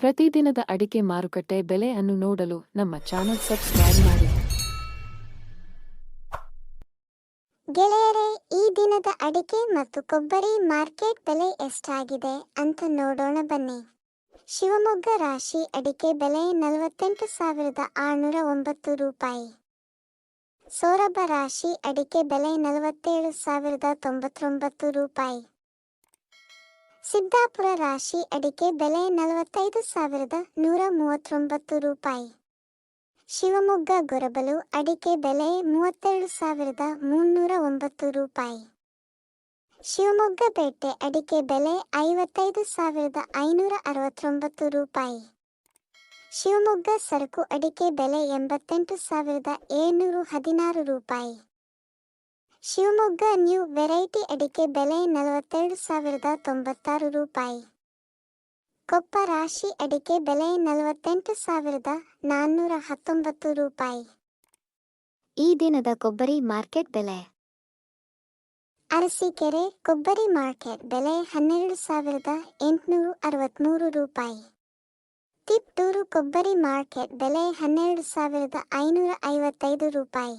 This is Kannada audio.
ಪ್ರತಿದಿನದ ಅಡಿಕೆ ಮಾರುಕಟ್ಟೆ ಬೆಲೆ ಅನ್ನು ನೋಡಲು ನಮ್ಮ ಚಾನೆಲ್ ಸಬ್ಸ್ಕ್ರೈಬ್ ಮಾಡಿ. ಗೆಳೆಯರೇ, ಈ ದಿನದ ಅಡಿಕೆ ಮತ್ತು ಕೊಬ್ಬರಿ ಮಾರ್ಕೆಟ್ ಬೆಲೆ ಎಷ್ಟಾಗಿದೆ ಅಂತ ನೋಡೋಣ ಬನ್ನಿ. ಶಿವಮೊಗ್ಗ ರಾಶಿ ಅಡಿಕೆ ಬೆಲೆ ನಲವತ್ತೆಂಟು ಸಾವಿರದ ಆರುನೂರ ಒಂಬತ್ತು ರೂಪಾಯಿ. ಸೌರಭ ರಾಶಿ ಅಡಿಕೆ ಬೆಲೆ ನಲವತ್ತೇಳು ಸಾವಿರದ ತೊಂಬತ್ತೊಂಬತ್ತು ರೂಪಾಯಿ. ಸಿದ್ದಾಪುರ ರಾಶಿ ಅಡಿಕೆ ಬೆಲೆ ನಲವತ್ತೈದು ಸಾವಿರದ ನೂರ ಮೂವತ್ತೊಂಬತ್ತು ರೂಪಾಯಿ. ಶಿವಮೊಗ್ಗ ಗೊರಬಲು ಅಡಿಕೆ ಬೆಲೆ ಮೂವತ್ತೆರಡು ಸಾವಿರದ ಮುನ್ನೂರ ಒಂಬತ್ತು ರೂಪಾಯಿ. ಶಿವಮೊಗ್ಗ ಪೇಟೆ ಅಡಿಕೆ ಬೆಲೆ ಐವತ್ತೈದು ಸಾವಿರದ ಐನೂರ ಅರವತ್ತೊಂಬತ್ತು ರೂಪಾಯಿ. ಶಿವಮೊಗ್ಗ ಸರಕು ಅಡಿಕೆ ಬೆಲೆ ಎಂಬತ್ತೆಂಟು ಸಾವಿರದ ಏಳ್ನೂರು ಹದಿನಾರು ರೂಪಾಯಿ. ಶಿವಮೊಗ್ಗ ನ್ಯೂ ವೆರೈಟಿ ಅಡಿಕೆ ಬೆಲೆ ನಲವತ್ತೆರಡು ಸಾವಿರದ ತೊಂಬತ್ತಾರು ರೂಪಾಯಿ. ಕೊಪ್ಪ ರಾಶಿ ಅಡಿಕೆ ಬೆಲೆ ನಲವತ್ತೆಂಟು ಸಾವಿರದ ನಾನ್ನೂರ ಹತ್ತೊಂಬತ್ತು ರೂಪಾಯಿ. ಈ ದಿನದ ಕೊಬ್ಬರಿ ಮಾರ್ಕೆಟ್ ಬೆಲೆ. ಅರಸೀಕೆರೆ ಕೊಬ್ಬರಿ ಮಾರ್ಕೆಟ್ ಬೆಲೆ ಹನ್ನೆರಡು ಸಾವಿರದ ಎಂಟುನೂರು ಅರವತ್ತ್ಮೂರು ರೂಪಾಯಿ. ತಿಪ್ಟೂರು ಕೊಬ್ಬರಿ ಮಾರ್ಕೆಟ್ ಬೆಲೆ ಹನ್ನೆರಡು ಸಾವಿರದ ಐನೂರ ಐವತ್ತೈದು ರೂಪಾಯಿ.